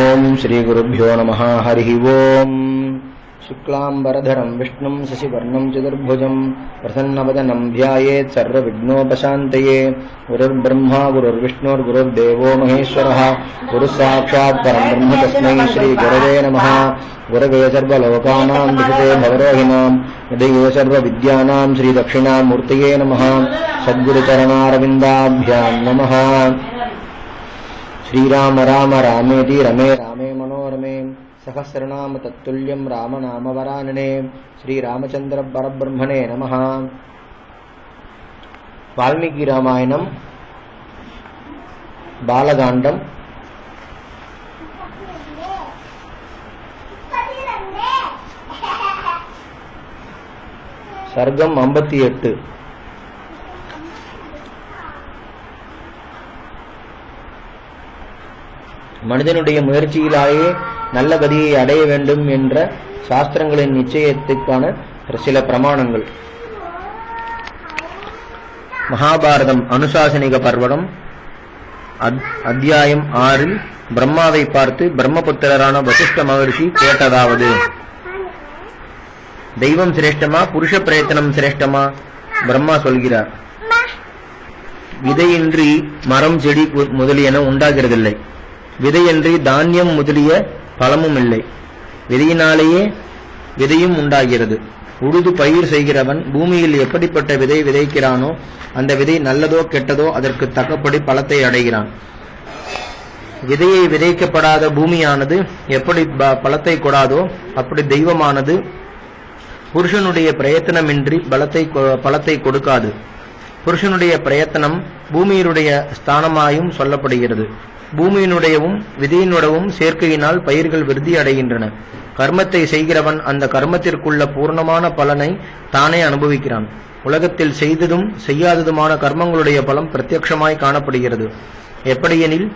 ॐ श्रीगुरुभ्यो नमः हरिः ओम् शुक्लाम्बरधरं विष्णुं शशिवर्णं चतुर्भुजं प्रसन्नवदनं ध्यायेत् सर्वविघ्नोपशान्तये गुरुर्ब्रह्मा गुरुर्विष्णुर्गुरुर्देवो महेश्वरः गुरुः साक्षात् परं ब्रह्म तस्मै श्रीगुरवे नमः गुरवे सर्वलोकानां विशते भवरोहिणां हृदये सर्वविद्यानां श्रीदक्षिणामूर्तये नमः सद्गुरुचरणारविन्दाभ्यां नमः ஸ்ரீராம ராம ராமேதி ரமே ராமே மனோரமே சகசிரநாம தத்துல்யம் ராம நாமவரானனே ஸ்ரீராமச்சந்திர பரபிரம்மணே நம வால்மீகி ராமாயணம் பாலகாண்டம் சர்க்கம் ஐம்பத்தி எட்டு மனிதனுடைய முயற்சியிலாயே நல்ல கதியை அடைய வேண்டும் என்ற சாஸ்திரங்களின் நிச்சயத்துக்கான சில பிரமாணங்கள். மகாபாரதம் அனுசாசனிக பர்வடம் அத்- அத்தியாயம் ஆறில் பிரம்மாவை பார்த்து பிரம்மபுத்திரரான வசிஷ்ட மகர்ஷி கேட்டதாவது. தெய்வம் சிரேஷ்டமா புருஷ பிரயத்தனம் சிரேஷ்டமா? பிரம்மா சொல்கிறார். விதையின்றி மரம் செடி முதலியன உண்டாகிறதில்லை. விதையின்றி தானியம் முதலிய பழமும் இல்லை விதையினாலேயே விதையும் உண்டாகிறது. உழுது பயிர் செய்கிறவன் பூமியில் எப்படிப்பட்ட விதை விதைக்கிறானோ அந்த விதை நல்லதோ கெட்டதோ அதற்கு தக்கப்படி பலத்தை அடைகிறான். விதையை விதைக்கப்படாத பூமியானது எப்படி ப- பலத்தை கொடாதோ அப்படி தெய்வமானது புருஷனுடைய பிரயத்தனமின்றி பலத்தை கொ- பலத்தை கொடுக்காது. புருஷனுடைய பிரயத்தனம் பூமியினுடைய ஸ்தானமாயும் சொல்லப்படுகிறது. பூமியினுடையவும் விதியினுடவும் சேர்க்கையினால் பயிர்கள் விருத்தி அடைகின்றன. கர்மத்தை செய்கிறவன் அந்த கர்மத்திற்குள்ள பூர்ணமான பலனை தானே அனுபவிக்கிறான். உலகத்தில் செய்ததும் செய்யாததுமான கர்மங்களுடைய பலம் பிரத்யட்சமாய் காணப்படுகிறது. எப்படியெனில்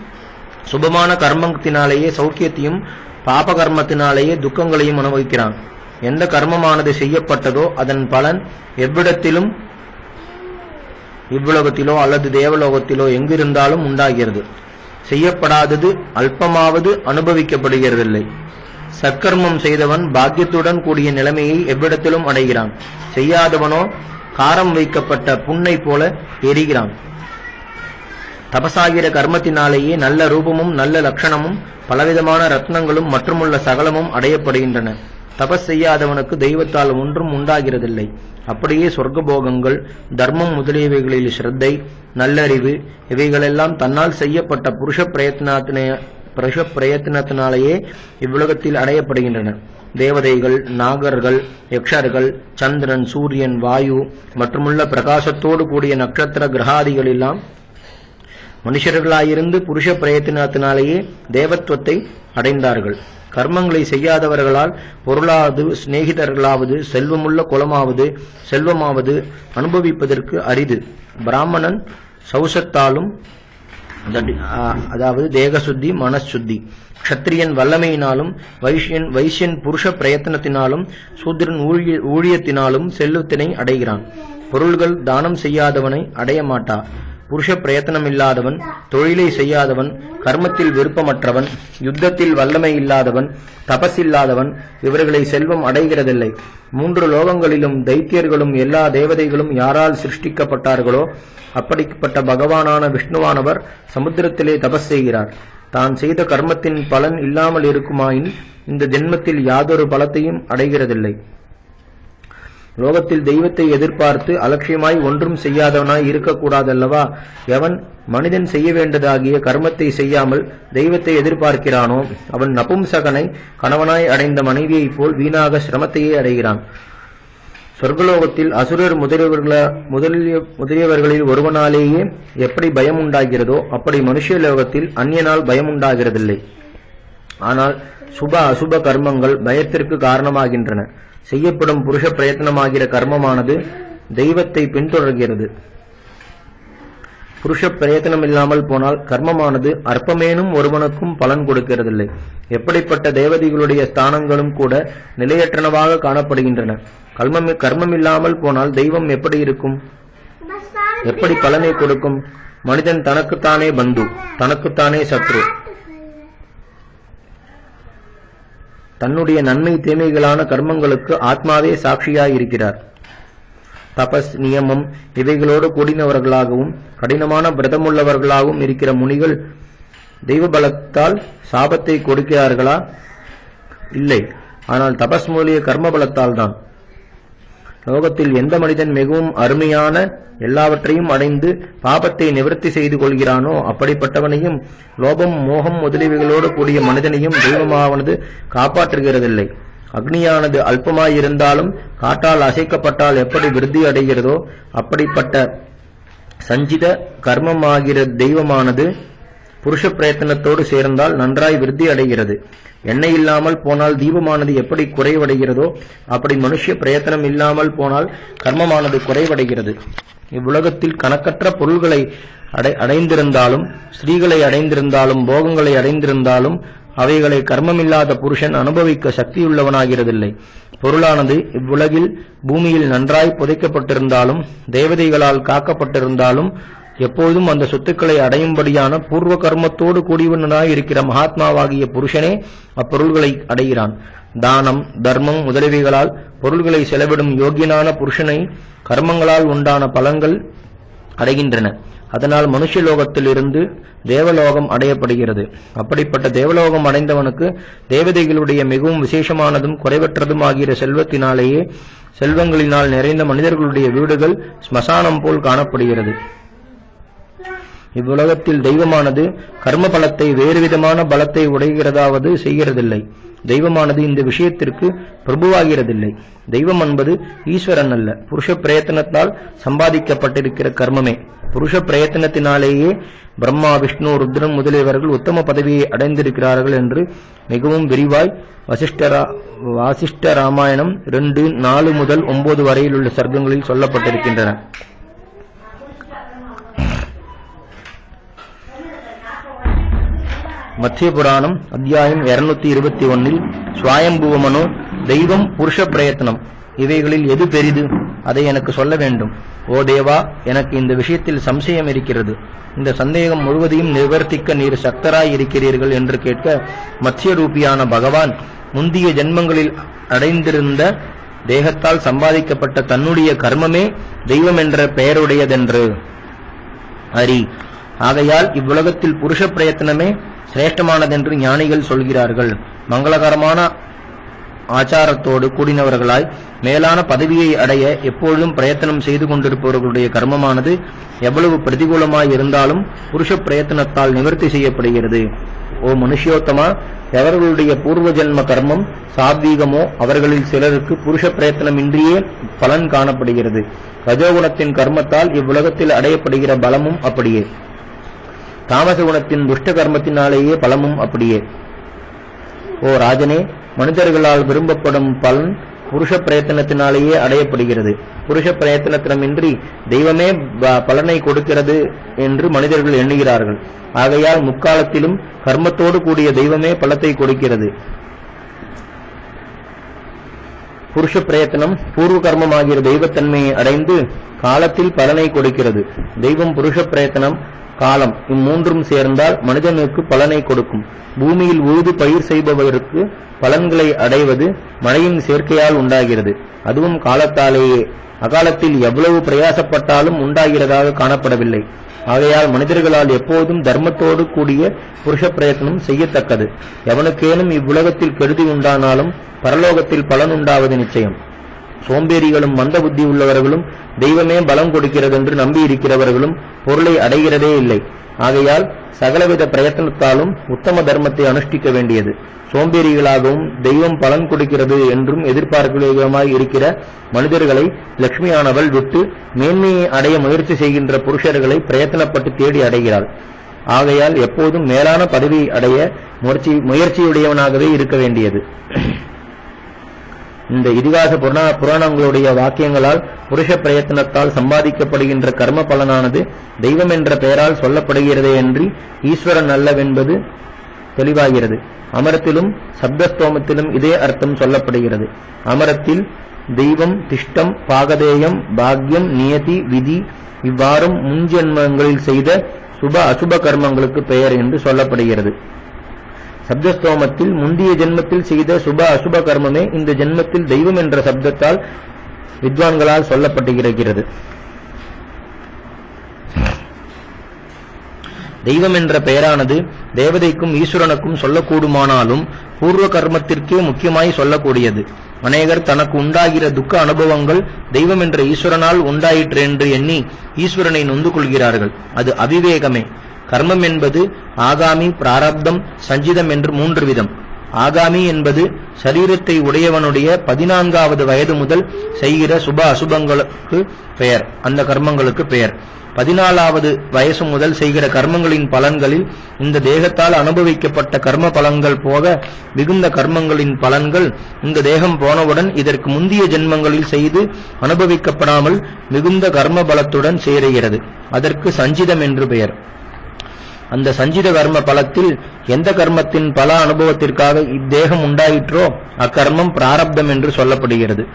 சுபமான கர்மத்தினாலேயே சௌக்கியத்தையும் பாப கர்மத்தினாலேயே துக்கங்களையும் அனுபவிக்கிறான். எந்த கர்மமானது செய்யப்பட்டதோ அதன் பலன் எவ்விடத்திலும் இவ்வுலகத்திலோ அல்லது தேவலோகத்திலோ எங்கிருந்தாலும் உண்டாகிறது. செய்யப்படாதது அல்பமாவது அனுபவிக்கப்படுகிறதில்லை. சத்கர்மம் செய்தவன் பாக்கியத்துடன் கூடிய நிலைமையை எவ்விடத்திலும் அடைகிறான். செய்யாதவனோ காரம் வைக்கப்பட்ட புண்ணை போல எரிகிறான். தபசாகிற கர்மத்தினாலேயே நல்ல ரூபமும் நல்ல லட்சணமும் பலவிதமான ரத்னங்களும் மற்றுமுள்ள சகலமும் அடையப்படுகின்றன. தபஸ் செய்யாதவனுக்கு தெய்வத்தால் ஒன்றும் உண்டாகிறதில்லை. அப்படியே சொர்க்கபோகங்கள் தர்மம் முதலியவைகளில் ஸ்ரத்தை நல்லறிவு இவைகளெல்லாம் தன்னால் செய்யப்பட்ட புருஷ பிரயத்னத்தின புருஷ பிரயத்னத்தினாலேயே இவ்வுலகத்தில் அடையப்படுகின்றன. தேவதைகள் நாகர்கள் யக்ஷர்கள் சந்திரன் சூரியன் வாயு மற்றுமுள்ள பிரகாசத்தோடு கூடிய நட்சத்திர கிரகாதிகள் எல்லாம் மனுஷர்களாயிருந்து புருஷ பிரயத்தினத்தினாலேயே தேவத்துவத்தை அடைந்தார்கள். கர்மங்களை செய்யாதவர்களால் பொருளாவது சிநேகிதர்களாவது செல்வமுள்ள குலமாவது செல்வமாவது அனுபவிப்பதற்கு அரிது. பிராமணன் சௌசத்தாலும் ஆ, அதாவது தேகசுத்தி மனசுத்தி. க்ஷத்திரியன் வல்லமையினாலும் வைஷ்யன் வைசியன் புருஷ பிரயத்தனத்தினாலும் சூத்திரன் ஊழிய- ஊழியத்தினாலும் செல்வத்தினை அடைகிறான். பொருள்கள் தானம் செய்யாதவனை அடைய மாட்டா புருஷ பிரயத்தனம் இல்லாதவன் தொழிலை செய்யாதவன் கர்மத்தில் விருப்பமற்றவன் யுத்தத்தில் வல்லமை இல்லாதவன் தபஸ் இல்லாதவன் இவர்களை செல்வம் அடைகிறதில்லை. மூன்று லோகங்களிலும் தைத்தியர்களும் எல்லா தேவதைகளும் யாரால் சிருஷ்டிக்கப்பட்டார்களோ அப்படிப்பட்ட பகவானான விஷ்ணுவானவர் சமுத்திரத்திலே தபஸ் செய்கிறார். தான் செய்த கர்மத்தின் பலன் இல்லாமல் இருக்குமாயின் இந்த ஜென்மத்தில் யாதொரு பலத்தையும் அடைகிறதில்லை. லோகத்தில் தெய்வத்தை எதிர்பார்த்து அலட்சியமாய் ஒன்றும் செய்யாதவனாய் இருக்கக்கூடாதல்லவா? எவன் மனிதன் செய்ய வேண்டதாகிய கர்மத்தை செய்யாமல் தெய்வத்தை எதிர்பார்க்கிறானோ அவன் நபும்சகனை கணவனாய் அடைந்த மனைவியைப் போல் வீணாக சிரமத்தையே அடைகிறான். சொர்க்கலோகத்தில் அசுரர் முதலியவர்கள முதலிய முதலியவர்களில் ஒருவனாலேயே எப்படி பயம் உண்டாகிறதோ அப்படி மனுஷ லோகத்தில் அந்நியனால் பயம் உண்டாகிறதில்லை ஆனால் சுப அசுப கர்மங்கள் பயத்திற்கு காரணமாகின்றன. செய்யப்படும் புருஷ பிரயத்தனமாகிற கர்மமானது தெய்வத்தை பின்தொடர்கிறது. புருஷ பிரயத்தனம் இல்லாமல் போனால் கர்மமானது அற்பமேனும் ஒருவனுக்கும் பலன் கொடுக்கிறதில்லை. எப்படிப்பட்ட தேவதைகளுடைய ஸ்தானங்களும் கூட நிலையற்றனவாக காணப்படுகின்றன. கர்மம் கர்மம் இல்லாமல் போனால் தெய்வம் எப்படி இருக்கும்? எப்படி பலனை கொடுக்கும்? மனிதன் தனக்குத்தானே பந்து தனக்குத்தானே சத்ரு. தன்னுடைய நன்மை தீமைகளான கர்மங்களுக்கு ஆத்மாவே சாட்சியாய் இருக்கிறார் தபஸ் நியமம் இவைகளோடு கூடினவர்களாகவும் கடினமான பிரதமுள்ளவர்களாகவும் இருக்கிற முனிகள் தெய்வ பலத்தால் சாபத்தை கொடுக்கிறார்களா? இல்லை. ஆனால் தபஸ் மூலிய கர்ம பலத்தால் தான் லோகத்தில் எந்த மனிதன் மிகவும் அருமையான எல்லாவற்றையும் அடைந்து பாபத்தை நிவர்த்தி செய்து கொள்கிறானோ அப்படிப்பட்டவனையும் லோபம் மோகம் முதலீவுகளோடு கூடிய மனிதனையும் தெய்வமானது காப்பாற்றுகிறதில்லை. அக்னியானது அல்பமாயிருந்தாலும் காட்டால் அசைக்கப்பட்டால் எப்படி விருத்தி அடைகிறதோ அப்படிப்பட்ட சஞ்சித கர்மமாகிற தெய்வமானது புருஷ பிரயத்தனத்தோடு சேர்ந்தால் நன்றாய் விருத்தி அடைகிறது. எண்ணெய் இல்லாமல் போனால் தீபமானது எப்படி குறைவடைகிறதோ அப்படி மனுஷ பிரயத்தனம் இல்லாமல் போனால் கர்மமானது குறைவடைகிறது. இவ்வுலகத்தில் கணக்கற்ற பொருள்களை அடை அடைந்திருந்தாலும் ஸ்திரீகளை அடைந்திருந்தாலும் போகங்களை அடைந்திருந்தாலும் அவைகளை கர்மமில்லாத புருஷன் அனுபவிக்க சக்தியுள்ளவனாகிறதில்லை. பொருளானது இவ்வுலகில் பூமியில் நன்றாய் புதைக்கப்பட்டிருந்தாலும் தேவதைகளால் காக்கப்பட்டிருந்தாலும் எப்போதும் அந்த சொத்துக்களை அடையும்படியான பூர்வ கர்மத்தோடு கூடியவனாய் இருக்கிற மகாத்மாவாகிய புருஷனே அப்பொருள்களை அடைகிறான். தானம் தர்மம் முதலியவைகளால் பொருள்களை செலவிடும் யோகியனான புருஷனை கர்மங்களால் உண்டான பலன்கள் அடைகின்றன. அதனால் மனுஷலோகத்திலிருந்து தேவலோகம் அடையப்படுகிறது. அப்படிப்பட்ட தேவலோகம் அடைந்தவனுக்கு தேவதைகளுடைய மிகவும் விசேஷமானதும் குறைவற்றதும் ஆகிற செல்வத்தினாலேயே செல்வங்களினால் நிறைந்த மனிதர்களுடைய வீடுகள் ஸ்மசானம் போல் காணப்படுகிறது. இவ்வுலகத்தில் தெய்வமானது கர்ம பலத்தை வேறு விதமான பலத்தை உடைகிறதாவது செய்கிறதில்லை. தெய்வமானது இந்த விஷயத்திற்கு பிரபுவாகிறதில்லை. தெய்வம் என்பது ஈஸ்வரன் அல்ல. புருஷ பிரயத்தனத்தால் சம்பாதிக்கப்பட்டிருக்கிற கர்மமே. புருஷ பிரயத்தனத்தினாலேயே பிரம்மா விஷ்ணு ருத்ரன் முதலியவர்கள் உத்தம பதவியை அடைந்திருக்கிறார்கள் என்று மிகவும் விரிவாய் வசிஷ்டரா வாசிஷ்ட ராமாயணம் ரெண்டு நாலு முதல் ஒன்பது வரையில் உள்ள சர்க்கங்களில் சொல்லப்பட்டிருக்கின்றன. மத்திய புராணம் அத்தியாயம் இருநூத்தி இருபத்தி ஒன்னில் சுவாயம்புவமனோ தெய்வம் புருஷ பிரயத்தனம். இவைகளில் எது பெரிது? அதை எனக்கு சொல்ல வேண்டும். ஓ தேவா எனக்கு இந்த விஷயத்தில் சம்சயம் இருக்கிறது. இந்த சந்தேகம் முழுவதையும் நிவர்த்திக்க நீர் சக்தராய் இருக்கிறீர்கள் என்று கேட்க மத்திய ரூபியான பகவான் முந்திய ஜென்மங்களில் அடைந்திருந்த தேகத்தால் சம்பாதிக்கப்பட்ட தன்னுடைய கர்மமே தெய்வம் என்ற பெயருடையதென்று. ஹரி ஆகையால் இவ்வுலகத்தில் புருஷ பிரயத்தனமே சிரேஷ்டமானதென்று ஞானிகள் சொல்கிறார்கள். மங்களகரமான ஆச்சாரத்தோடு கூடினவர்களாய் மேலான பதவியை அடைய எப்பொழுதும் பிரயத்தனம் செய்து கொண்டிருப்பவர்களுடைய கர்மமானது எவ்வளவு பிரதிகூலமாய் இருந்தாலும் புருஷ பிரயத்தனத்தால் நிவர்த்தி செய்யப்படுகிறது. ஓ மனுஷோத்தமா எவர்களுடைய பூர்வ ஜென்ம கர்மம் சாத்வீகமோ அவர்களில் சிலருக்கு புருஷ பிரயத்தனமின்றியே பலன் காணப்படுகிறது. ரஜோகுணத்தின் கர்மத்தால் இவ்வுலகத்தில் அடையப்படுகிற பலமும் அப்படியே. தாமச குணத்தின் துஷ்ட கர்மத்தினாலேயே பலமும் அப்படியே. ஓ ராஜனே மனிதர்களால் விரும்பப்படும் பலன் புருஷ பிரயத்தனத்தினாலேயே அடையப்படுகிறது. புருஷ பிரயத்தனத்தினமின்றி தெய்வமே பலனை கொடுக்கிறது என்று மனிதர்கள் எண்ணுகிறார்கள். ஆகையால் முக்காலத்திலும் கர்மத்தோடு கூடிய தெய்வமே பலத்தை கொடுக்கிறது. புருஷ பிரயத்தனம் பூர்வ கர்மமாகிற தெய்வத்தன்மையை அடைந்து காலத்தில் பலனை கொடுக்கிறது. தெய்வம் புருஷ பிரயத்தனம் காலம். இம்மூன்றும் சேர்ந்தால் மனிதனுக்கு பலனை கொடுக்கும். பூமியில் உழுது பயிர் செய்பவருக்கு பலன்களை அடைவது மழையின் சேர்க்கையால் உண்டாகிறது. அதுவும் காலத்தாலேயே. அகாலத்தில் எவ்வளவு பிரயாசப்பட்டாலும் உண்டாகிறதாக காணப்படவில்லை. ஆகையால் மனிதர்களால் எப்போதும் தர்மத்தோடு கூடிய புருஷ பிரயத்தனம் செய்யத்தக்கது. எவனுக்கேனும் இவ்வுலகத்தில் கெடுதி உண்டானாலும் பரலோகத்தில் பலன் உண்டாவது நிச்சயம். சோம்பேறிகளும் மந்த புத்தி உள்ளவர்களும் தெய்வமே பலம் கொடுக்கிறது என்று நம்பி இருக்கிறவர்களும் பொருளை அடைகிறதே இல்லை. ஆகையால் சகலவித பிரயத்தனத்தாலும் உத்தம தர்மத்தை அனுஷ்டிக்க வேண்டியது. சோம்பேறிகளாகவும் தெய்வம் பலன் கொடுக்கிறது என்றும் எதிர்பார்க்கமாய் இருக்கிற மனிதர்களை லட்சுமியானவள் விட்டு மேன்மையை அடைய முயற்சி செய்கின்ற புருஷர்களை பிரயத்தனப்பட்டு தேடி அடைகிறாள். ஆகையால் எப்போதும் மேலான பதவி அடைய முயற்சி முயற்சியுடையவனாகவே இருக்க வேண்டியது. இந்த இதிகாச புராண புராணங்களுடைய வாக்கியங்களால் புருஷ பிரயத்தனத்தால் சம்பாதிக்கப்படுகின்ற கர்ம பலனானது தெய்வம் என்ற பெயரால் சொல்லப்படுகிறதே அன்றி ஈஸ்வரன் அல்லவென்பது தெளிவாகிறது. அமரத்திலும் சப்தஸ்தோமத்திலும் இதே அர்த்தம் சொல்லப்படுகிறது. அமரத்தில் தெய்வம் திஷ்டம் பாகதேயம் பாக்யம் நியதி விதி இவ்வாறும் முன்ஜென்மங்களில் செய்த சுப அசுப கர்மங்களுக்கு பெயர் என்று சொல்லப்படுகிறது. சப்தஸ்தோமத்தில் முந்தைய ஜென்மத்தில் செய்த சுப அசுப கர்மமே இந்த ஜென்மத்தில் தெய்வம் என்ற சப்தத்தால் வித்வான்களால் சொல்லப்பட்டிருக்கிறது. தெய்வம் என்ற பெயரானது தேவதைக்கும் ஈஸ்வரனுக்கும் சொல்லக்கூடுமானாலும் பூர்வ கர்மத்திற்கே முக்கியமாய் சொல்லக்கூடியது. அநேகர் தனக்கு உண்டாகிற துக்க அனுபவங்கள் தெய்வம் என்ற ஈஸ்வரனால் உண்டாயிற்று என்று எண்ணி ஈஸ்வரனை நொந்து கொள்கிறார்கள். அது அவிவேகமே. கர்மம் என்பது ஆகாமி பிராரப்தம் சஞ்சிதம் என்று மூன்று விதம். ஆகாமி என்பது சரீரத்தை உடையவனுடைய பதினான்காவது வயது முதல் செய்கிற சுப அசுபங்களுக்கு பெயர். அந்த கர்மங்களுக்கு பெயர். பதினாலாவது வயசு முதல் செய்கிற கர்மங்களின் பலன்களில் இந்த தேகத்தால் அனுபவிக்கப்பட்ட கர்ம பலன்கள் போக மிகுந்த கர்மங்களின் பலன்கள் இந்த தேகம் போனவுடன் இதற்கு முந்திய ஜென்மங்களில் செய்து அனுபவிக்கப்படாமல் மிகுந்த கர்ம பலத்துடன் சேருகிறது. அதற்கு சஞ்சிதம் என்று பெயர். அந்த சஞ்சித கர்ம பலத்தில் எந்த கர்மத்தின் பல அனுபவத்திற்காக இத்தேகம் உண்டாயிற்றோ அக்கர்மம் பிராரப்தம் என்று சொல்லப்படுகிறது.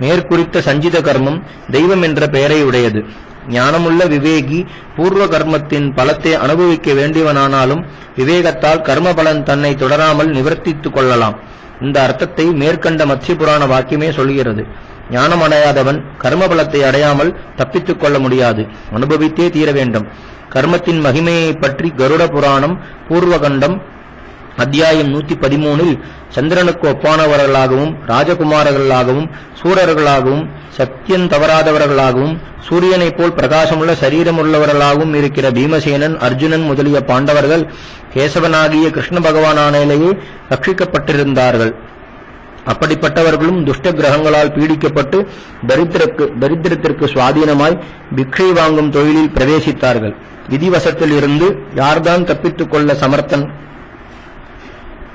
மேற்குறித்த சஞ்சித கர்மம் தெய்வம் என்ற பெயரை உடையது. ஞானமுள்ள விவேகி பூர்வ கர்மத்தின் பலத்தை அனுபவிக்க வேண்டியவனானாலும் விவேகத்தால் கர்ம பலன் தன்னை தொடராமல் நிவர்த்தித்துக் கொள்ளலாம். இந்த அர்த்தத்தை மேற்கண்ட மத்திய புராண வாக்கியமே சொல்கிறது. ஞானம் அடையாதவன் கர்ம பலத்தை அடையாமல் தப்பித்துக் கொள்ள முடியாது. அனுபவித்தே தீர வேண்டும். கர்மத்தின் மகிமையை பற்றி கருட புராணம் பூர்வகண்டம் அத்தியாயம் நூத்தி பதிமூனில் சந்திரனுக்கு ஒப்பானவர்களாகவும் ராஜகுமாரர்களாகவும் சூரர்களாகவும் சத்தியம் தவறாதவர்களாகவும் சூரியனைப் போல் பிரகாசமுள்ள சரீரமுள்ளவர்களாகவும் இருக்கிற பீமசேனன் அர்ஜுனன் முதலிய பாண்டவர்கள் கேசவனாகிய கிருஷ்ண பகவானானிலேயே ரட்சிக்கப்பட்டிருந்தார்கள். அப்படிப்பட்டவர்களும் துஷ்ட கிரகங்களால் பீடிக்கப்பட்டு தரித்திரக்கு தரித்திரத்திற்கு சுவாதீனமாய் பிக்ஷை வாங்கும் தொழிலில் பிரவேசித்தார்கள். விதிவசத்தில் இருந்து யார்தான் தப்பித்துக் கொள்ள சமர்த்தன்?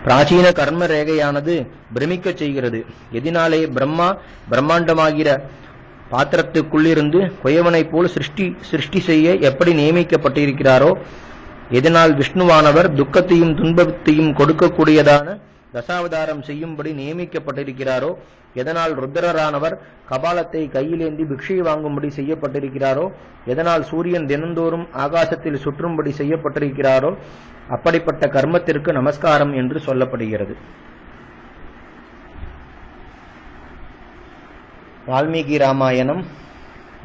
பிராச்சீன கர்ம ரேகையானது பிரமிக்கச் செய்கிறது. எதினாலே பிரம்மா பிரம்மாண்டமாகிற பாத்திரத்துக்குள்ளிருந்து குயவனைப் போல் சிருஷ்டி சிருஷ்டி செய்ய எப்படி நியமிக்கப்பட்டிருக்கிறாரோ எதனால் விஷ்ணுவானவர் துக்கத்தையும் துன்பத்தையும் கொடுக்கக்கூடியதான தசாவதாரம் செய்யும்படி நியமிக்கப்பட்டிருக்கிறாரோ எதனால் ருத்ரரானவர் கபாலத்தை கையிலேந்தி பிக்ஷை வாங்கும்படி செய்யப்பட்டிருக்கிறாரோ எதனால் சூரியன் தினந்தோறும் ஆகாசத்தில் சுற்றும்படி செய்யப்பட்டிருக்கிறாரோ அப்படிப்பட்ட கர்மத்திற்கு நமஸ்காரம் என்று சொல்லப்படுகிறது. வால்மீகி ராமாயணம்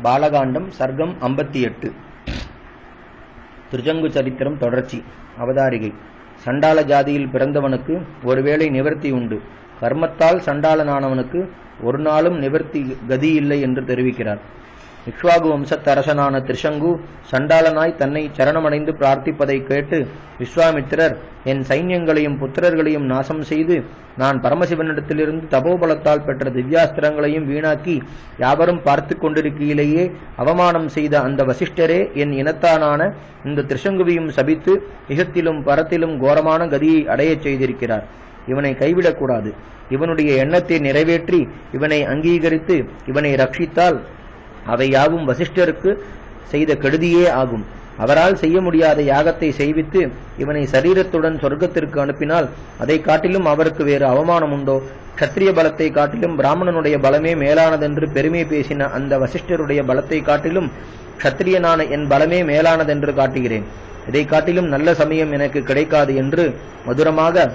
பாலகாண்டம் சர்க்கம் ஐம்பத்தி எட்டு. திருஜங்கு சரித்திரம் தொடர்ச்சி அவதாரிகை. சண்டாள ஜாதியில் பிறந்தவனுக்கு ஒருவேளை நிவர்த்தி உண்டு. கர்மத்தால் சண்டாளனானவனுக்கு ஒரு நாளும் நிவர்த்தி கதி இல்லை என்று தெரிவிக்கிறார். இக்ஷ்வாகு வம்சத்தரசனான திருஷங்கு சண்டாளனாய் தன்னை சரணமடைந்து பிரார்த்திப்பதை கேட்டு விஸ்வாமித்திரர் என் சைன்யங்களையும் புத்திரர்களையும் நாசம் செய்து நான் பரமசிவனிடத்திலிருந்து தபோபலத்தால் பெற்ற திவ்யாஸ்திரங்களையும் வீணாக்கி யாவரும் பார்த்து கொண்டிருக்கையிலேயே அவமானம் செய்த அந்த வசிஷ்டரே என் இனத்தானான இந்த திருஷங்குவையும் சபித்து இகத்திலும் பரத்திலும் கோரமான கதியை அடையச் செய்திருக்கிறார். இவனை கைவிடக்கூடாது. இவனுடைய எண்ணத்தை நிறைவேற்றி இவனை அங்கீகரித்து இவனை ரட்சித்தால் அவை யாவும் வசிஷ்டருக்கு செய்த கெடுதியே ஆகும். அவரால் செய்ய முடியாத யாகத்தை செய்வித்து இவனை சரீரத்துடன் சொர்க்கத்திற்கு அனுப்பினால் அதை காட்டிலும் அவருக்கு வேறு அவமானம் உண்டோ? கத்திரிய பலத்தை காட்டிலும் பிராமணனுடைய பலமே மேலானதென்று பெருமை பேசின அந்த வசிஷ்டருடைய பலத்தை காட்டிலும் க்ஷத்திரியனான என் பலமே மேலானதென்று காட்டுகிறேன். இதை காட்டிலும் நல்ல சமயம் எனக்கு கிடைக்காது என்று மதுரமாக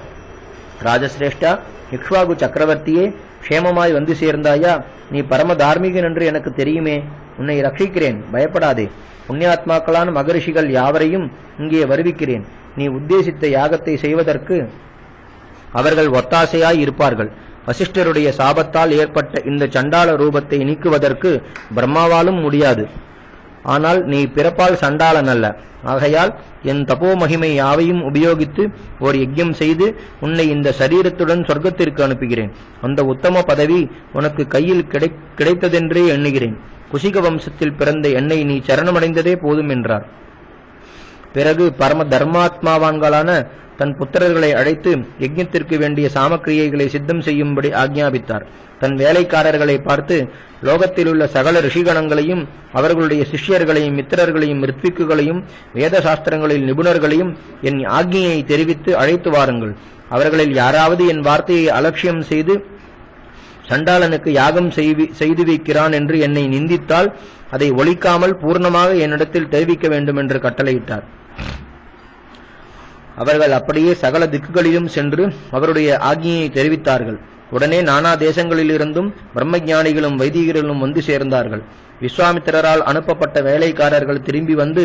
ராஜசிரேஷ்டா இக்ஷ்வாகு சக்கரவர்த்தியே க்ஷேமமாய் வந்து சேர்ந்தாயா? நீ பரம தார்மீகன் என்று எனக்கு தெரியுமே. உன்னை ரட்சிக்கிறேன். பயப்படாதே. புண்ணியாத்மாக்களான மகரிஷிகள் யாவரையும் இங்கே வருவிக்கிறேன். நீ உத்தேசித்த யாகத்தை செய்வதற்கு அவர்கள் ஒத்தாசையாய் இருப்பார்கள். வசிஷ்டருடைய சாபத்தால் ஏற்பட்ட இந்த சண்டாள ரூபத்தை நீக்குவதற்கு பிரம்மாவாலும் முடியாது. ஆனால் நீ பிறப்பால் சண்டாளன் அல்ல. ஆகையால் என் தபோ மகிமை யாவையும் உபயோகித்து ஒரு யஜ்யம் செய்து உன்னை இந்த சரீரத்துடன் சொர்க்கத்திற்கு அனுப்புகிறேன். அந்த உத்தம பதவி உனக்கு கையில் கிடை கிடைத்ததென்றே எண்ணுகிறேன். குசிக வம்சத்தில் பிறந்த என்னை நீ சரணமடைந்ததே போதும் என்றார். பிறகு பரம தர்மாத்மாவான்களான தன் புத்திரர்களை அழைத்து யஜ்யத்திற்கு வேண்டிய சாமக்கிரியைகளை சித்தம் செய்யும்படி ஆக்ஞாபித்தார். தன் வேலைக்காரர்களை பார்த்து லோகத்திலுள்ள சகல ரிஷிகணங்களையும் அவர்களுடைய சிஷ்யர்களையும் மித்திரர்களையும் ரித்விக்குகளையும் வேத சாஸ்திரங்களில் நிபுணர்களையும் என் ஆக்ஞையை தெரிவித்து அழைத்து வாருங்கள். அவர்களில் யாராவது என் வார்த்தையை அலட்சியம் செய்து சண்டாளனுக்கு யாகம் செய்து வைக்கிறான் என்று என்னை நிந்தித்தால் அதை ஒழிக்காமல் பூர்ணமாக என்னிடத்தில் தெரிவிக்க வேண்டும் என்று கட்டளையிட்டார். அவர்கள் அப்படியே சகல திக்குகளிலும் சென்று அவருடைய ஆக்ஞையை தெரிவித்தார்கள். உடனே நானா தேசங்களிலிருந்தும் பிரம்மஞானிகளும் வைதிகர்களும் வந்து சேர்ந்தார்கள். விஸ்வாமித்திரரால் அனுப்பப்பட்ட வேலைக்காரர்கள் திரும்பி வந்து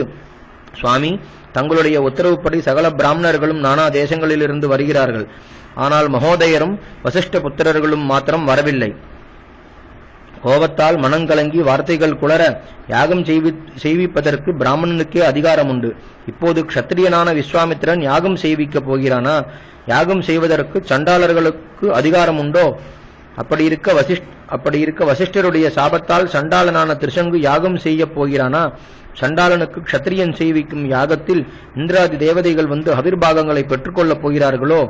சுவாமி தங்களுடைய உத்தரவுப்படி சகல பிராமணர்களும் நானா தேசங்களிலிருந்து வருகிறார்கள். ஆனால் மகோதயரும் வசிஷ்ட புத்திரர்களும் மாத்திரம் வரவில்லை. கோபத்தால் மனங்கலங்கி வார்த்தைகள் குளர யாகம் செய்வி- செய்விப்பதற்கு பிராமணனுக்கே அதிகாரம் உண்டு இப்போது க்ஷத்திரியனான விஸ்வாமித்திரன் யாகம் செய்விக்கப் போகிறானா? யாகம் செய்வதற்கு சண்டாளர்களுக்கு அதிகாரம் உண்டோ அப்படி இருக்க வசிஷ்ட அப்படி இருக்க வசிஷ்டருடைய சாபத்தால் சண்டாளனான திருசங்கு யாகம் செய்யப் போகிறானா? சண்டாளனுக்கு க்ஷத்திரியன் செய்விக்கும் யாகத்தில் இந்திராதி தேவதைகள் வந்து அவிர்பாகங்களை பெற்றுக்கொள்ளப் போகிறார்களோ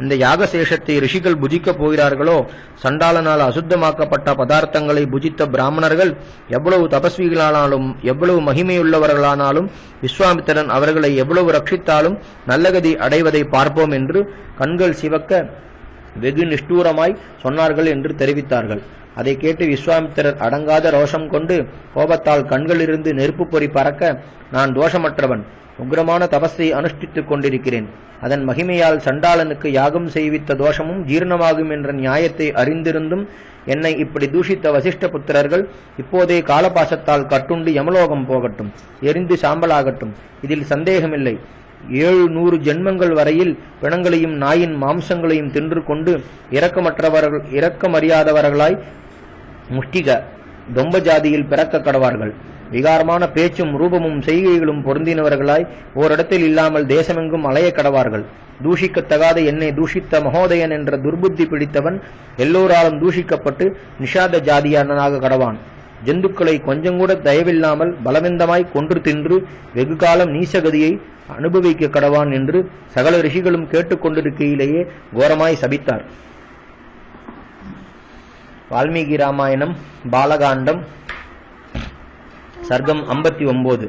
இந்த யாக சேஷத்தை ரிஷிகள் புஜிக்கப் போகிறார்களோ சண்டாளனால் அசுத்தமாக்கப்பட்ட பதார்த்தங்களை புஜித்த பிராமணர்கள் எவ்வளவு தபஸ்விகளானாலும் எவ்வளவு மகிமையுள்ளவர்களானாலும் விஸ்வாமித்திரன் அவர்களை எவ்வளவு ரட்சித்தாலும் நல்லகதி அடைவதை பார்ப்போம் என்று கண்கள் சிவக்க வெகு நிஷ்டூரமாய் சொன்னார்கள் என்று தெரிவித்தார்கள். அதை கேட்டு விஸ்வாமித்திரர் அடங்காத ரோஷம் கொண்டு கோபத்தால் கண்களிலிருந்து நெருப்பு பொறி பறக்க நான் தோஷமற்றவன். உக்ரமான தபஸை அனுஷ்டித்துக் கொண்டிருக்கிறேன். அதன் மகிமையால் சண்டாளனுக்கு யாகம் செய்வித்த தோஷமும் ஜீர்ணமாகும் என்ற நியாயத்தை அறிந்திருந்தும் என்னை இப்படி தூஷித்த வசிஷ்ட புத்திரர்கள் இப்போதே காலபாசத்தால் கட்டுண்டு யமலோகம் போகட்டும் எரிந்து சாம்பலாகட்டும். இதில் சந்தேகமில்லை. ஏழு நூறு ஜென்மங்கள் வரையில் பிணங்களையும் நாயின் மாம்சங்களையும் தின்று கொண்டு இரக்கமற்றவர்கள் இரக்கமறியாதவர்களாய் முஷ்டிக தொம்ப ஜாதியில் பிறக்க கடவார்கள். விகாரமான பேச்சும் ரூபமும் செய்கைகளும் பொருந்தினவர்களாய் ஓரிடத்தில் இல்லாமல் தேசமெங்கும் அலைய கடவார்கள். தூஷிக்கத்தகாத என்னை தூஷித்த மகோதயன் என்ற துர்புத்தி பிடித்தவன் எல்லோராலும் தூஷிக்கப்பட்டு நிஷாத ஜாதியானனாக கடவான். ஜந்துக்களை கொஞ்சங்கூட தயவில்லாமல் பலவந்தமாய் கொன்று தின்று வெகு காலம் நீசகதியை அனுபவிக்க கடவான் என்று சகல ரிஷிகளும் கேட்டுக்கொண்டிருக்கையிலேயே கோரமாய் சபித்தார். வால்மீகி ராமாயணம் பாலகாண்டம் சர்க்கம் ஐம்பத்தி ஒன்பது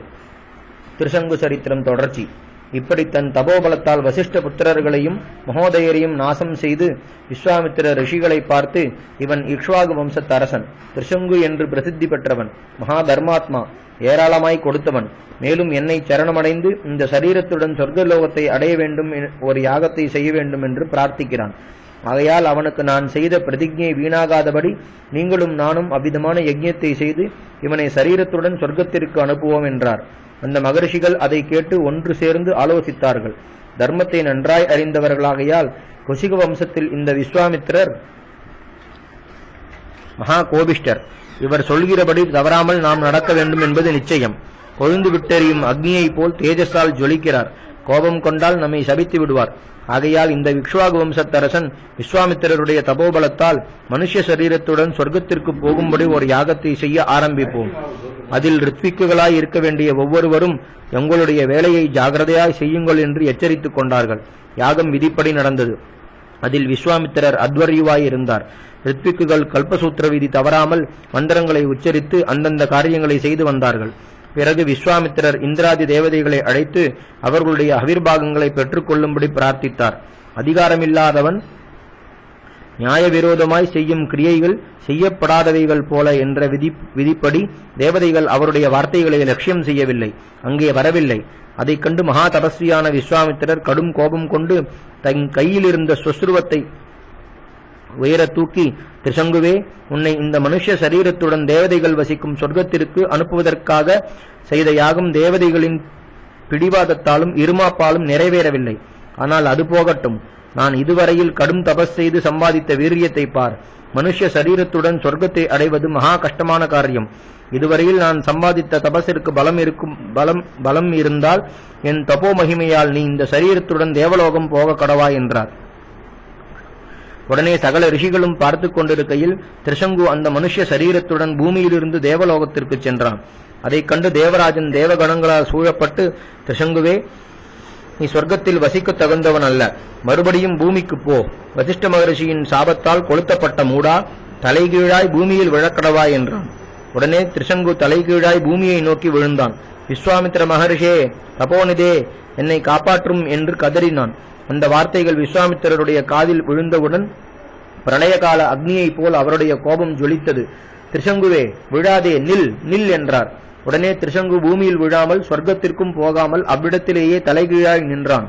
திருசங்கு சரித்திரம் தொடர்ச்சி. இப்படி தன் தபோபலத்தால் வசிஷ்ட புத்திரர்களையும் மகோதயரையும் நாசம் செய்து விஸ்வாமித்திர ரிஷிகளை பார்த்து இவன் இக்ஷ்வாகு வம்சத்த அரசன் திருசங்கு என்று பிரசித்தி பெற்றவன் மகா தர்மாத்மா ஏராளமாய் கொடுத்தவன். மேலும் என்னை சரணமடைந்து இந்த சரீரத்துடன் சொர்க்கலோகத்தை அடைய வேண்டும் ஒரு யாகத்தை செய்ய வேண்டும் என்று பிரார்த்திக்கிறான். ஆகையால் அவனுக்கு நான் செய்த பிரதிஜையை வீணாகாதபடி நீங்களும் நானும் அவ்விதமான யஜ்யத்தை செய்து இவனை சரீரத்துடன் சொர்க்கத்திற்கு அனுப்புவோம் என்றார். அந்த மகரிஷிகள் அதை கேட்டு ஒன்று சேர்ந்து ஆலோசித்தார்கள். தர்மத்தை நன்றாய் அறிந்தவர்களாகையால் குசிக வம்சத்தில் இந்த விஸ்வாமித்திரர் மகா கோபிஷ்டர் இவர் சொல்கிறபடி தவறாமல் நாம் நடக்க வேண்டும் என்பது நிச்சயம். கொழுந்து விட்டெறியும் அக்னியைப் போல் தேஜஸால் ஜொலிக்கிறார். கோபம் கொண்டால் நம்மை சபித்து விடுவார். ஆகையால் இந்த விக்ஷ்வாகு வம்சத்தரசன் விஸ்வாமித்திரருடைய தபோபலத்தால் மனுஷ சரீரத்துடன் சொர்க்கத்திற்கு போகும்படி ஒரு யாகத்தை செய்ய ஆரம்பிப்போம். அதில் ரித்விக்குகளாய் இருக்க வேண்டிய ஒவ்வொருவரும் எங்களுடைய வேலையை ஜாகிரதையாய் செய்யுங்கள் என்று எச்சரித்துக் கொண்டார்கள். யாகம் விதிப்படி நடந்தது. அதில் விஸ்வாமித்திரர் அத்வரியுவாய் இருந்தார். ரித்விக்குகள் கல்பசூத்திர விதி தவறாமல் மந்திரங்களை உச்சரித்து அந்தந்த காரியங்களை செய்து வந்தார்கள். பிறகு விஸ்வாமித்திரர் இந்திராதி தேவதைகளை அழைத்து அவர்களுடைய அவிர்பாகங்களை பெற்றுக்கொள்ளும்படி பிரார்த்தித்தார். அதிகாரமில்லாதவன் நியாயவிரோதமாய் செய்யும் கிரியைகள் செய்யப்படாதவைகள் போல என்ற விதி விதிப்படி தேவதைகள் அவருடைய வார்த்தைகளை லட்சியம் செய்யவில்லை அங்கே வரவில்லை. அதைக் கண்டு மகா தபஸ்வியான விஸ்வாமித்திரர் கடும் கோபம் கொண்டு தன் கையிலிருந்த சுசுருவத்தை உயர தூக்கி திருசங்குவே உன்னை இந்த மனுஷ சரீரத்துடன் தேவதைகள் வசிக்கும் சொர்க்கத்திற்கு அனுப்புவதற்காக செய்த யாகம் தேவதைகளின் பிடிவாதத்தாலும் இருமாப்பாலும் நிறைவேறவில்லை. ஆனால் அது போகட்டும். நான் இதுவரையில் கடும் தபஸ் செய்து சம்பாதித்த வீரியத்தை பார். மனுஷ சரீரத்துடன் சொர்க்கத்தை அடைவது மகா கஷ்டமான காரியம். இதுவரையில் நான் சம்பாதித்த தபசிற்கு பலம் இருக்கும் பலம் பலம் இருந்தால் என் தபோ மகிமையால் நீ இந்த சரீரத்துடன் தேவலோகம் போக கடவாய் என்றார். உடனே சகல ரிஷிகளும் பார்த்து கொண்டிருக்கையில் திருசங்கு அந்த மனுஷ சரீரத்துடன் பூமியிலிருந்து தேவலோகத்திற்கு சென்றான். அதைக் கண்டு தேவராஜன் தேவகணங்களால் சூழப்பட்டு திருசங்குவே நீ சொர்க்கத்தில் வசிக்கத் தகுந்தவன் அல்ல. மறுபடியும் பூமிக்கு போ. வசிஷ்ட மகரிஷியின் சாபத்தால் கொளுத்தப்பட்ட மூடா தலைகீழாய் பூமியில் விழக்கடவாய் என்றான். உடனே திருசங்கு தலைகீழாய் பூமியை நோக்கி விழுந்தான். விஸ்வாமித்திர மகரிஷே தபோனிதே என்னை காப்பாற்றும் என்று கதறினான். அந்த வார்த்தைகள் விஸ்வாமித்திரருடைய காதில் விழுந்தவுடன் பிரளயகால அக்னியைப் போல் அவருடைய கோபம் ஜொலித்தது. திரிசங்குவே விழாதே நில் நில் என்றார். உடனே திரிசங்கு பூமியில் விழாமல் சொர்க்கத்திற்கும் போகாமல் அவ்விடத்திலேயே தலைகீழாய் நின்றான்.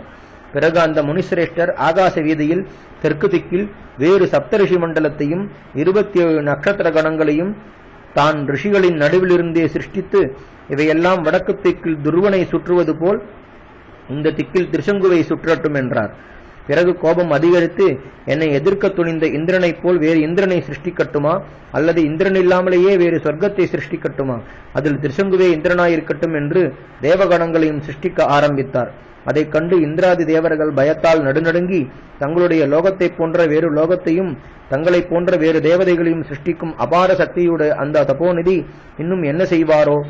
பிறகு அந்த முனிசிரேஷ்டர் ஆகாச வீதியில் தெற்கு திக்கில் வேறு சப்தரிஷி மண்டலத்தையும் இருபத்தி ஏழு நட்சத்திர கணங்களையும் தான் ரிஷிகளின் நடுவிலிருந்தே சிருஷ்டித்து இவையெல்லாம் வடக்கு திக்கில் துருவனை சுற்றுவது போல் இந்த திக்கில் திருசங்குவை சுற்றட்டும் என்றார். பிறகு கோபம் அதிகரித்து என்னை எதிர்க்க துணிந்த இந்திரனைப் போல் வேறு இந்திரனை சிருஷ்டிக்கட்டுமா? அல்லது இந்திரன் இல்லாமலேயே வேறு சொர்க்கத்தை சிருஷ்டிக்கட்டுமா? அதில் திருசங்குவே இந்திரனாயிருக்கட்டும் என்று தேவகணங்களையும் சிருஷ்டிக்க ஆரம்பித்தார். அதைக் கண்டு இந்திராதி தேவர்கள் பயத்தால் நடுநடுங்கி தங்களுடைய லோகத்தைப் போன்ற வேறு லோகத்தையும் தங்களைப் போன்ற வேறு தேவதைகளையும் சிருஷ்டிக்கும் அபார சக்தியுடைய அந்த தபோநிதி இன்னும் என்ன செய்வாரோ?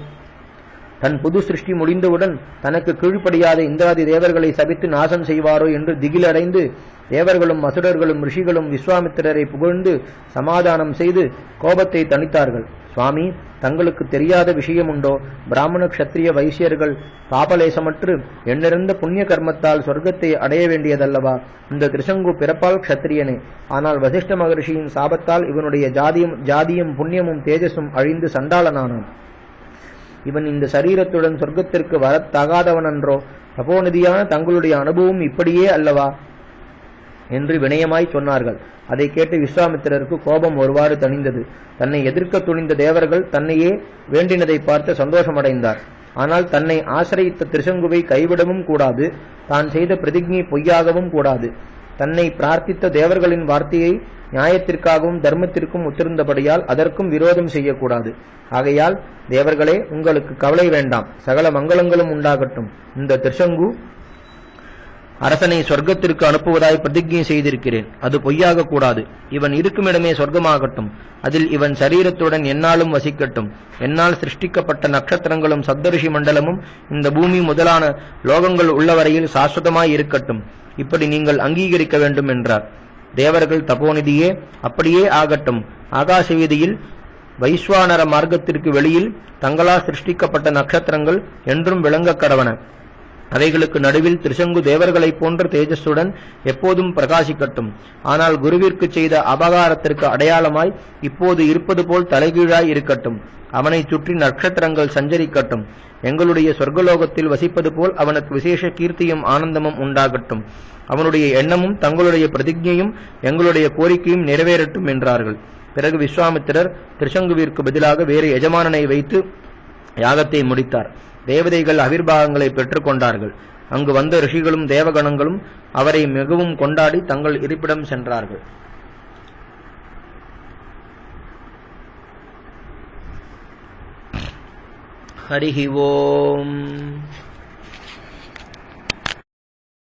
தன் புது சிருஷ்டி முடிந்தவுடன் தனக்கு கீழ்ப்படியாத இந்திராதி தேவர்களை சபித்து நாசம் செய்வாரோ என்று திகிலடைந்து தேவர்களும் அசுரர்களும் ரிஷிகளும் விஸ்வாமித்திரரை புகழ்ந்து சமாதானம் செய்து கோபத்தை தணித்தார்கள். சுவாமி தங்களுக்கு தெரியாத விஷயமுண்டோ? பிராமண க்ஷத்திரிய வைசியர்கள் பாபலேசமற்று எண்ணிறந்த புண்ணிய கர்மத்தால் சொர்க்கத்தை அடைய வேண்டியதல்லவா? இந்த திருசங்கு பிறப்பால் க்ஷத்திரியனே ஆனால் வசிஷ்ட மகரிஷியின் சாபத்தால் இவனுடைய ஜாதியும் ஜாதியும் புண்ணியமும் தேஜஸும் அழிந்து சண்டாளனானான் இவன் இந்த சரீரத்துடன் சொர்க்கத்திற்கு வரத்தகாதவன் என்றோ தபோநிதியான தங்களுடைய அனுபவம் இப்படியே அல்லவா? என்று வினயமாய் சொன்னார்கள். அதை கேட்டு விஸ்வாமித்திரருக்கு கோபம் ஒருவாறு தணிந்தது. தன்னை எதிர்க்க துணிந்த தேவர்கள் தன்னையே வேண்டினதை பார்த்து சந்தோஷமடைந்தார். ஆனால் தன்னை ஆசிரியித்த திருசங்குவை கைவிடவும் கூடாது தான் செய்த பிரதிஜை பொய்யாகவும் கூடாது. தன்னை பிரார்த்தித்த தேவர்களின் வார்த்தையை நியாயத்திற்காகவும் தர்மத்திற்கும் உத்திருந்தபடியால் அதற்கும் விரோதம் செய்யக்கூடாது. ஆகையால் தேவர்களே உங்களுக்கு கவலை வேண்டாம். சகல மங்களங்களும் உண்டாகட்டும். இந்த திருசங்கு அரசனை சொர்க்கத்திற்கு அனுப்புவதாய் பிரதிஜை செய்திருக்கிறேன். அது பொய்யாக கூடாது இவன் இருக்குமிடமே சொர்க்கமாகட்டும். அதில் இவன் சரீரத்துடன் என்னாலும் வசிக்கட்டும். என்னால் சிருஷ்டிக்கப்பட்ட நட்சத்திரங்களும் சப்தரிஷி மண்டலமும் இந்த பூமி முதலான லோகங்கள் உள்ளவரையில் சாஸ்வதமாய் இருக்கட்டும். இப்படி நீங்கள் அங்கீகரிக்க வேண்டும் என்றார். தேவர்கள் தபோநிதியே அப்படியே ஆகட்டும். ஆகாச வீதியில் வைஸ்வானர மார்க்கத்திற்கு வெளியில் தங்களால் சிருஷ்டிக்கப்பட்ட நட்சத்திரங்கள் என்றும் விளங்க கடவன அவைகளுக்கு நடுவில் திருசங்கு தேவர்களைப் போன்ற தேஜஸுடன் எப்போதும் பிரகாசிக்கட்டும். ஆனால் குருவிற்கு செய்த அபகாரத்திற்கு அடையாளமாய் இப்போது இருப்பது போல் தலைகீழாய் இருக்கட்டும். அவனை சுற்றி நட்சத்திரங்கள் சஞ்சரிக்கட்டும். எங்களுடைய சொர்க்கலோகத்தில் வசிப்பது போல் அவனுக்கு விசேஷ கீர்த்தியும் ஆனந்தமும் உண்டாகட்டும். அவனுடைய எண்ணமும் தங்களுடைய பிரதிஜையும் எங்களுடைய கோரிக்கையும் நிறைவேறட்டும் என்றார்கள். பிறகு விஸ்வாமித்திரர் திருசங்குவிற்கு பதிலாக வேறு எஜமானனை வைத்து யாகத்தை முடித்தார். தேவதைகள் அவிர்வாகங்களை பெற்றுக்கொண்டார்கள். அங்கு வந்த ரிஷிகளும் தேவகணங்களும் அவரை மிகவும் கொண்டாடி தங்கள் இருப்பிடம் சென்றார்கள். ஹரிஹி ஓம்.